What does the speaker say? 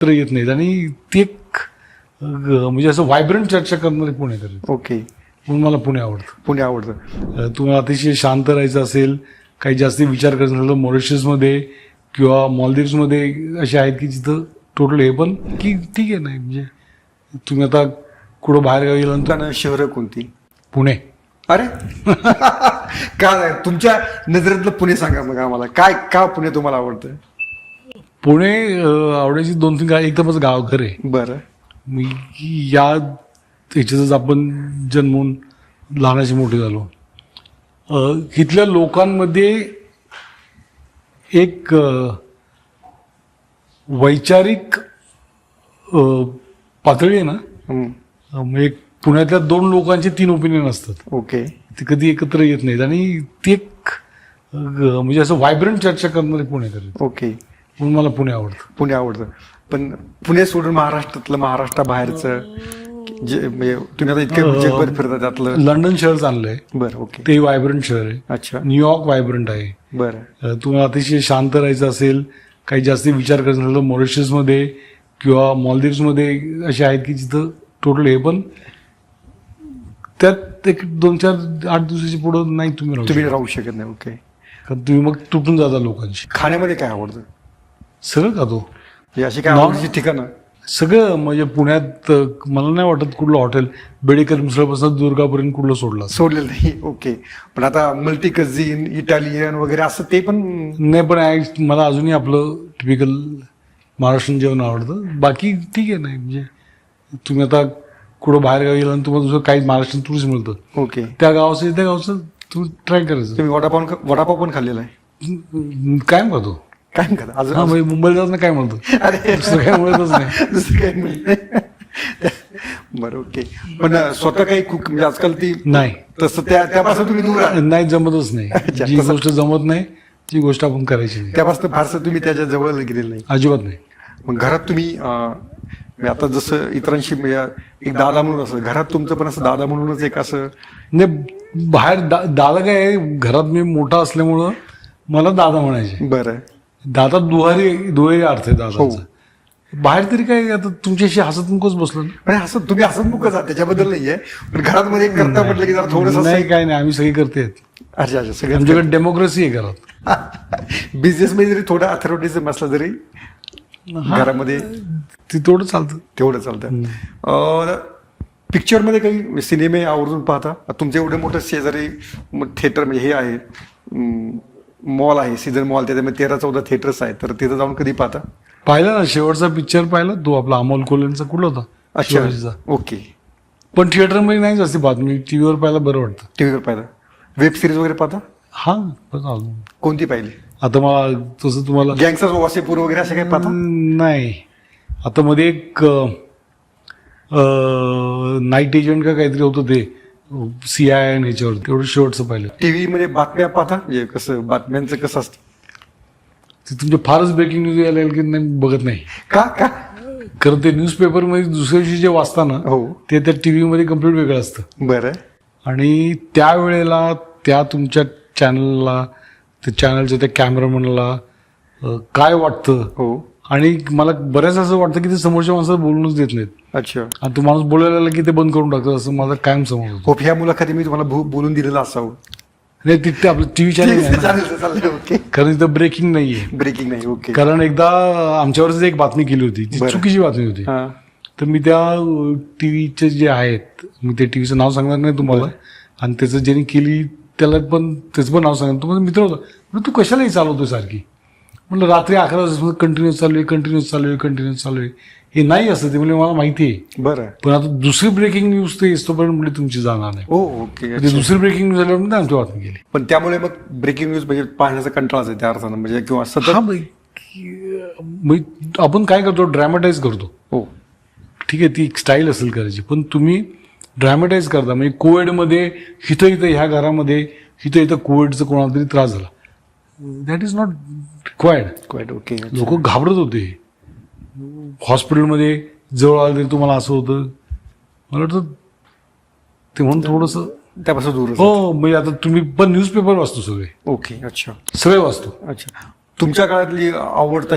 तर येत नाहीत. आणि ती एक म्हणजे असं व्हायब्रंट चर्चा करणारे पुणेकर आहेत. ओके. म्हणून मला पुणे आवडतं. पुणे आवडतं. तुम्हाला अतिशय शांत राहायचं असेल काही जास्त विचार करायचं असेल तर मॉरिशसमध्ये किंवा मॉलदीव्समध्ये असे आहेत की जिथं टोटल हे पण की ठीक आहे नाही म्हणजे तुम्ही आता कुठं बाहेर गावी गेला शहरं कोणती? पुणे. अरे! का नाही? तुमच्या नजरेतलं पुणे सांगा मग आम्हाला. काय का पुणे तुम्हाला आवडतं? पुणे आवडायची दोन तीन गाव एक तर माझं गाव घर आहे. बरं. मी या ह्याच्यातच आपण जन्मून लहानाचे मोठे झालो. इथल्या लोकांमध्ये एक वैचारिक पातळी आहे ना? म्हणजे पुण्यातल्या दोन लोकांचे तीन ओपिनियन असतात. ओके. ते कधी एकत्र येत नाहीत आणि ती एक म्हणजे असं व्हायब्रंट चर्चा करणारे पुणेकर. ओके. म्हणून मला पुणे आवडतं. पुणे आवडतं. पण पुणे सोडून महाराष्ट्रातलं महाराष्ट्राबाहेरचं जे म्हणजे तुम्ही आता इतके जगभर फिरता त्यातलं. लंडन शहर आहे बरं ओके. ते व्हायब्रंट शहर आहे. अच्छा. न्यूयॉर्क व्हायब्रंट आहे. बरं. अ, तुम्हाला अतिशय शांत राहायचं असेल काही जास्त विचार करायचा असेल तर मॉरिशसमध्ये किंवा मॉलदीव्समध्ये असे आहेत की जिथं टोटल हे पण त्यात एक दोन चार आठ दिवसाच्या पुढं नाही तुम्ही राहू तुम्ही शकत. राहू शकत नाही ओके. कारण तुम्ही मग तुटून जाता लोकांशी. खाण्यामध्ये काय आवडतं? सगळं खातो हे अशी काय आवडीची ठिकाणं? सगळं म्हणजे पुण्यात मला नाही वाटत कुठलं हॉटेल बेडेकर मिसळपासून दुर्गापर्यंत कुठलं सोडलं. सोडलेलं नाही. ओके. पण आता मल्टी कझिन इटालियन वगैरे असं ते पण नाही पण मला अजूनही आपलं टिपिकल महाराष्ट्रीयन जेवण आवडतं. बाकी ठीक आहे नाही म्हणजे तुम्ही आता कुठं बाहेर गावी गेला आणि तुम्हाला दुसरं काही महाराष्ट्रीयन टुरिस्ट मिळतं. ओके. त्या गावाचं त्या गावचं तुम्ही ट्राय करायचं. तुम्ही वडापाव वडापाव पण खाल्लेला आहे? काय म्हणतो काय म्हणतात? हा अजून म्हणजे मुंबईला जाताना काय म्हणतो? अरे. दुसरं काय म्हणतच नाही. दुसरं काही नाही बरं ओके. पण स्वतः काही कुक म्हणजे आजकाल ती नाही. तसं त्या त्यापासून तुम्ही दूर आहात. नाही जमतच नाही. अच्छा, जी तसं- गोष्ट जमत नाही ती गोष्ट आपण करायची नाही. त्यापासून फारसं तुम्ही त्याच्याजवळ गेलेलं नाही. अजिबात नाही. मग घरात तुम्ही अं, म्हणजे आता जसं इतरांशी म्हणजे एक दादा म्हणून असं घरात तुमचं पण असं दादा म्हणूनच एक असं नाही बाहेर दा दादा काय आहे, घरात मी मोठा असल्यामुळं मला दादा म्हणायचे. बरं. दादा दुहारी दुहेरी अर्थ आहे हो. दादाचा बाहेर तरी काय आता तुमच्याशी हसत मुकच बसलो ना. असं तुम्ही असं मुकच आहात त्याच्याबद्दल नाहीये. पण घरात मध्ये करता म्हटलं की जरा थोडस नाही काय नाही आम्ही सगळे करते. अच्छा अच्छा सगळ्यांचं आमच्याकडे डेमोक्रेसी आहे घरात. बिझनेस मध्ये जरी थोडा अथॉरिटीजम असला जरी घरामध्ये ते तेवढं चालतं. तेवढं चालतं. पिक्चरमध्ये काही सिनेमे आवर्जून पाहता? तुमचे एवढे मोठं शेजारी थिएटर म्हणजे हे आहे. मॉल आहे सीझन मॉल त्याच्यामध्ये तेरा चौदा थिएटर्स आहेत. तर तिथं जाऊन कधी पाहता? पाहिला ना शेवटचा पिक्चर पाहिला तो आपला अमोल कोल्हेंचा कुठला होता? अच्छा ओके. पण थिएटरमध्ये नाही जास्ती बातमी टीव्हीवर पाहायला बरं वाटतं. टीव्हीवर पाहिलं. वेब सिरीज वगैरे पाहता? हा अजून. कोणती पाहिली? आता मला तसं तुम्हाला गँगस्टर्स वासेपूर वगैरे असे काही पाहता? नाही. आता मध्ये एक नाईट एजंट का काहीतरी होतं ते. सी आय एन ह्याच्यावर तेवढं शेवटचं पाहिलं. टीव्ही मध्ये बातम्या पाहता म्हणजे कसं बातम्यांचं कसं असतं? ते तुमचे फारच ब्रेकिंग न्यूज यायला लागेल की नाही बघत नाही. का का? कारण ते न्यूजपेपरमध्ये दुसऱ्या दिवशी जे वाचता ना हो. ते त्या टीव्ही मध्ये कंप्लीट वेगळं असतं. बरं. आणि त्यावेळेला त्या तुमच्या चॅनलला त्या चॅनलच्या त्या कॅमेरामनला काय वाटतं? हो. आणि मला बऱ्याच असं वाटतं की ते समोरच्या माणसाला बोलूनच देत नाहीत. अच्छा. आणि तो माणूस बोलायला की ते बंद करून टाकतो असं माझा कायम समज होतो. हो ह्या मुलाखती मी तुम्हाला भो- बोलून दिलेलं असावं. नाही तिथे आपलं टीव्ही चॅनल आहे ना. चालेल चालेल ओके. कारण इथं ब्रेकिंग नाहीये. ब्रेकिंग नाही ओके. कारण एकदा आमच्यावरच एक बातमी केली होती. ती बरं. चुकीची बातमी होती. हा. तर मी त्या टीव्हीचे जे आहेत मी ते टीव्हीचं नाव सांगणार नाही तुम्हाला. आणि त्याचं ज्यांनी केली त्याला पण त्याचं पण नाव सांगणार. तो माझा मित्र होता. म्हणलं तू कशालाही चालवतोय सारखी? म्हणलं रात्री अकरा वाजता कंटिन्यूस चालू आहे कंटिन्यूस चालू आहे कंटिन्यूस चालू आहे. हे नाही असतं ते म्हणजे मला माहिती आहे. बरं. पण आता दुसरी ब्रेकिंग न्यूज ते येतोपर्यंत म्हणजे तुमची जाणार नाही. हो ओके ते दुसरी ब्रेकिंग न्यूज झाल्यावर मी आमची बातमी केली पण त्यामुळे मग ब्रेकिंग न्यूज म्हणजे पाहण्याचा कंटाळाच आहे त्या अर्थानं म्हणजे किंवा सतत हा मग आपण काय करतो ड्रॅमटाईज करतो. हो. ठीक आहे ती एक स्टाईल असेल करायची. पण तुम्ही ड्रॅमटाईज करता. म्हणजे कोविडमध्ये इथं इथं ह्या घरामध्ये इथं इथं कोविडचा कोणाला तरी त्रास झाला. That is not required quite okay लोक घाबरत होते. हॉस्पिटलमध्ये जवळ आलं तरी तुम्हाला असं होतं. मला वाटतं ते म्हणून थोडंसं त्यापासून दूर हो म्हणजे आता तुम्ही पण न्यूजपेपर वाचतो सगळे. ओके अच्छा. सगळे वाचतो. अच्छा. तुमच्या काळातली आवडता